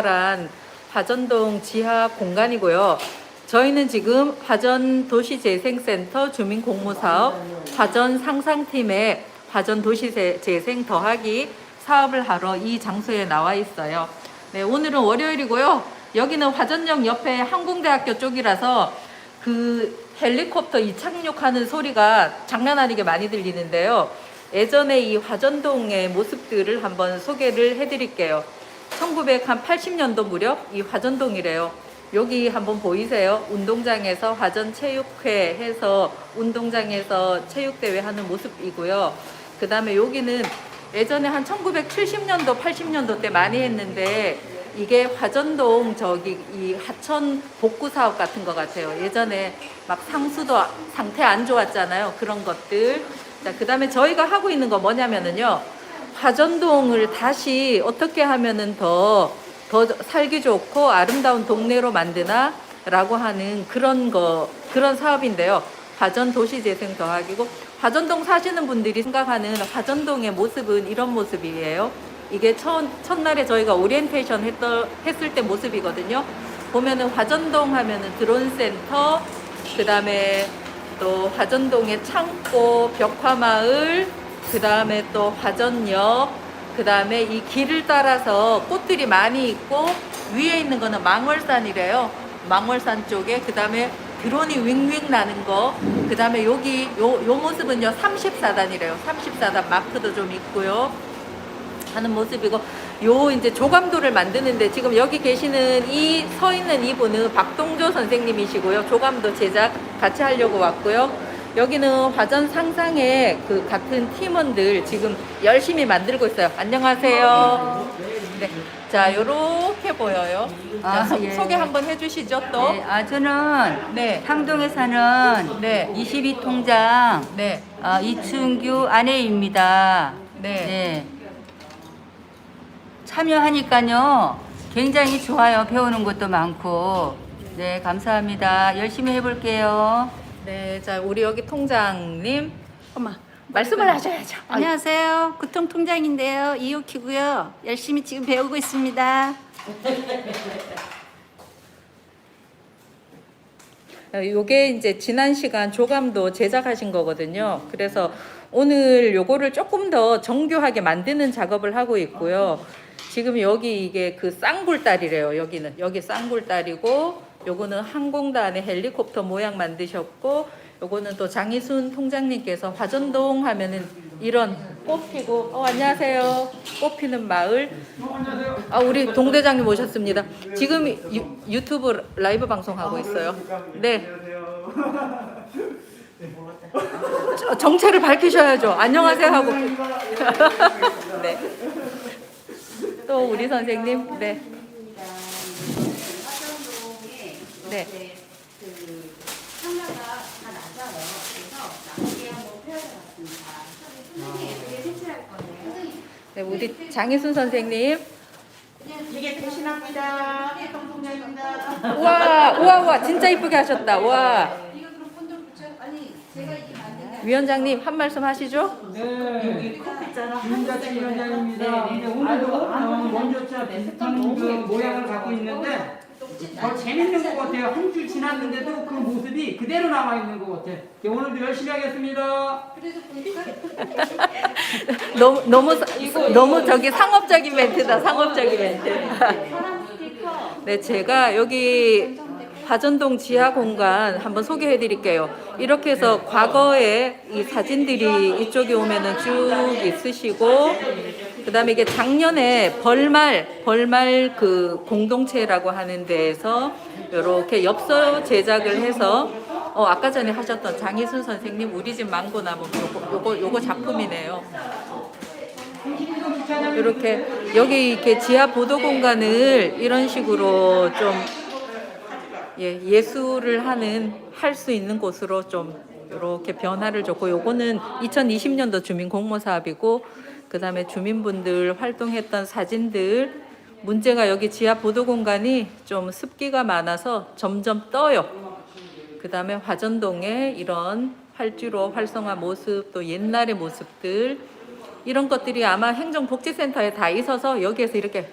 란 화전동 지하 공간이고요. 저희는 지금 화전 도시재생센터 주민공모사업 화전 상상팀의 화전 도시재생 더하기 사업을 하러 이 장소에 나와 있어요. 네, 오늘은 월요일이고요. 여기는 화전역 옆에 항공대학교 쪽이라서 그 헬리콥터 이착륙하는 소리가 장난 아니게 많이 들리는데요. 예전에 이 화전동의 모습들을 한번 소개를 해드릴게요. 1980년도 무렵 이 화전동이래요. 여기 한번 보이세요? 운동장에서 화전체육회 해서 운동장에서 체육대회 하는 모습이고요. 그 다음에 여기는 예전에 한 1970년도, 80년도 때 많이 했는데 이게 화전동 저기 이 하천 복구 사업 같은 것 같아요. 예전에 막 상수도 상태 안 좋았잖아요. 그런 것들. 자, 그 다음에 저희가 하고 있는 거 뭐냐면은요. 화전동을 다시 어떻게 하면은 더, 더 살기 좋고 아름다운 동네로 만드나? 라고 하는 그런 거, 그런 사업인데요. 화전 도시재생 더하기고, 화전동 사시는 분들이 생각하는 화전동의 모습은 이런 모습이에요. 이게 첫, 첫날에 저희가 오리엔테이션 했던, 했을 때 모습이거든요. 보면은 화전동 하면은 드론센터, 그 다음에 또 화전동의 창고, 벽화마을, 그 다음에 또 화전역, 그 다음에 이 길을 따라서 꽃들이 많이 있고 위에 있는 거는 망월산이래요. 망월산 쪽에 그 다음에 드론이 윙윙 나는 거, 그 다음에 여기 요, 요 모습은요 34단이래요. 34단 마크도 좀 있고요. 하는 모습이고 요 이제 조감도를 만드는데 지금 여기 계시는 이 서 있는 이분은 박동조 선생님이시고요. 조감도 제작 같이 하려고 왔고요. 여기는 화전 상상의 그 같은 팀원들 지금 열심히 만들고 있어요. 안녕하세요. 네. 자, 요렇게 보여요. 자, 아, 소, 예. 소개 한번 해주시죠, 또. 네, 아 저는 네. 상동에 사는 네. 22통장 네. 어, 이춘규 아내입니다. 네. 참여하니까요 굉장히 좋아요. 배우는 것도 많고. 네, 감사합니다. 열심히 해볼게요. 네. 자, 우리 여기 통장님. 엄마, 말씀을 하셔야죠. 아, 안녕하세요. 구통 통장인데요. 이호키고요. 열심히 지금 배우고 있습니다. 어, 요게 이제 지난 시간 조감도 제작하신 거거든요. 그래서 오늘 요거를 조금 더 정교하게 만드는 작업을 하고 있고요. 지금 여기 이게 그 쌍굴다리래요. 여기는 여기 쌍굴다리고 요거는 항공단의 헬리콥터 모양 만드셨고 요거는 또 장희순 통장님께서 화전동 하면은 이런 꽃 피고 어 안녕하세요. 꽃 피는 마을 아 우리 동 대장님 오셨습니다. 지금 유, 유튜브 라이브 방송 하고 있어요. 네. 저- 정체를 밝히셔야죠. 안녕하세요 하고. 네. 또 우리 선생님. 네. 네. 네, 우리 장희순 선생님. 이게 대신합니다. 통통장입니다. 우와, 우와, 우와, 진짜 이쁘게 하셨다. 와. 위원장님 한 말씀 하시죠? 네, 김자치 위원장입니다. 근데 오늘도 어, 먼저 저 비슷한 그 모양을 갖고 있는데 더 재밌는 것 같아요. 한 주 지났는데도 그 모습이 그대로 남아 있는 것 같아요. 네, 오늘도 열심히 하겠습니다. 너무 너무 사- 너무 저기 상업적인 멘트다. 상업적인 멘트. 네, 제가 여기 화전동 지하 공간 한번 소개해 드릴게요. 이렇게 해서 과거에 이 사진들이 이쪽에 오면은 쭉 있으시고 그다음에 이게 작년에 벌말 벌말 그 공동체라고 하는 데에서 이렇게 엽서 제작을 해서 어 아까 전에 하셨던 장희순 선생님 우리 집 망고 나무 요거 요거 요거 작품이네요. 이렇게 여기 이렇게 지하 보도 공간을 이런 식으로 좀 예, 예술을 하는 할 수 있는 곳으로 좀 이렇게 변화를 줬고 요거는 2020년도 주민 공모 사업이고 그 다음에 주민분들 활동했던 사진들 문제가 여기 지하 보도 공간이 좀 습기가 많아서 점점 떠요. 그 다음에 화전동의 이런 활주로 활성화 모습 또 옛날의 모습들 이런 것들이 아마 행정복지센터에 다 있어서 여기에서 이렇게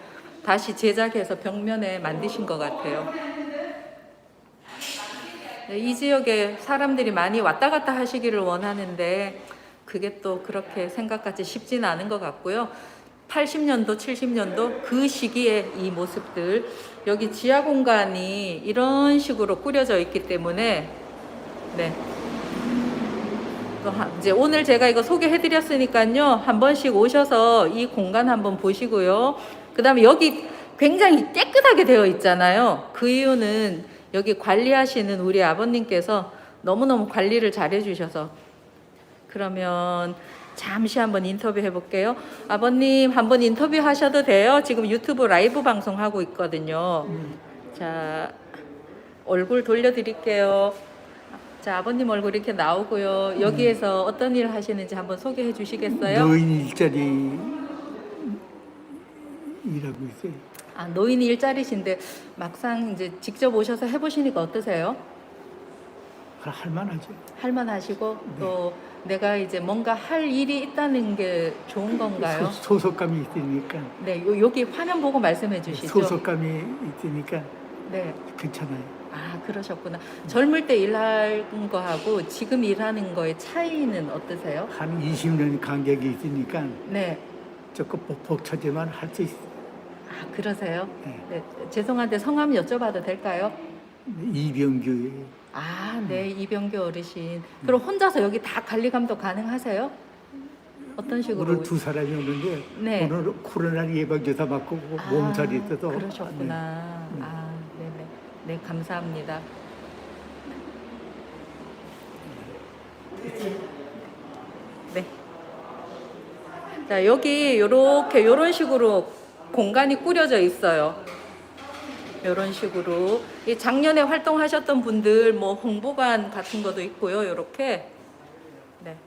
다시 제작해서 벽면에 만드신 것 같아요. 네, 이 지역에 사람들이 많이 왔다 갔다 하시기를 원하는데 그게 또 그렇게 생각같이 쉽지는 않은 것 같고요. 80년도, 70년도 그 시기에 이 모습들 여기 지하 공간이 이런 식으로 꾸려져 있기 때문에 네. 이제 오늘 제가 이거 소개해드렸으니까요. 한 번씩 오셔서 이 공간 한번 보시고요. 그 다음에 여기 굉장히 깨끗하게 되어 있잖아요. 그 이유는 여기 관리하시는 우리 아버님께서 너무너무 관리를 잘 해주셔서 그러면 잠시 한번 인터뷰 해볼게요. 아버님 한번 인터뷰 하셔도 돼요. 지금 유튜브 라이브 방송하고 있거든요. 자, 얼굴 돌려드릴게요. 자, 아버님 얼굴 이렇게 나오고요. 여기에서 어떤 일 하시는지 한번 소개해 주시겠어요? 노인 일자리 일하고 있어요. 아, 노인 일자리신데 막상 이제 직접 오셔서 해보시니까 어떠세요? 할- 할만하죠. 할만하시고 또 내가 이제 뭔가 할 일이 있다는 게 좋은 건가요? 소, 소속감이 있으니까 네, 요, 여기 화면 보고 말씀해 주시죠. 소속감이 있으니까 네. 괜찮아요. 아, 그러셨구나. 젊을 때 일하는 거하고 지금 일하는 거의 차이는 어떠세요? 한 20년 간격이 있으니까 네. 조금 복- 벅차지만 할 수 있어요. 아, 그러세요? 네. 네. 죄송한데 성함 여쭤봐도 될까요? 이병규 아, 네. 이병규 어르신. 그럼 혼자서 여기 다 관리 감독 가능하세요? 어떤 식으로? 오늘 두 사람이 오는데 네. 오늘 코로나 예방주사 맞고 아, 몸살이 있어서 그러셨구나. 네. 아, 네네. 네, 감사합니다. 네. 자, 여기 요렇게 요런 식으로 공간이 꾸려져 있어요. 요런 식으로. 이 작년에 활동하셨던 분들 뭐 홍보관 같은 것도 있고요. 요렇게. 네.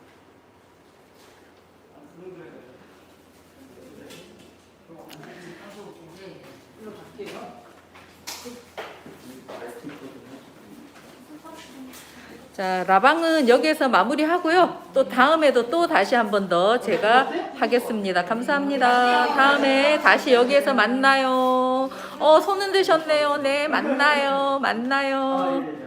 자, 라방은 여기에서 마무리하고요. 또 다음에도 또 다시 한 번 더 제가 하겠습니다. 감사합니다. 다음에 다시 여기에서 만나요. 어, 손 흔 드셨네요. 네, 만나요. 만나요.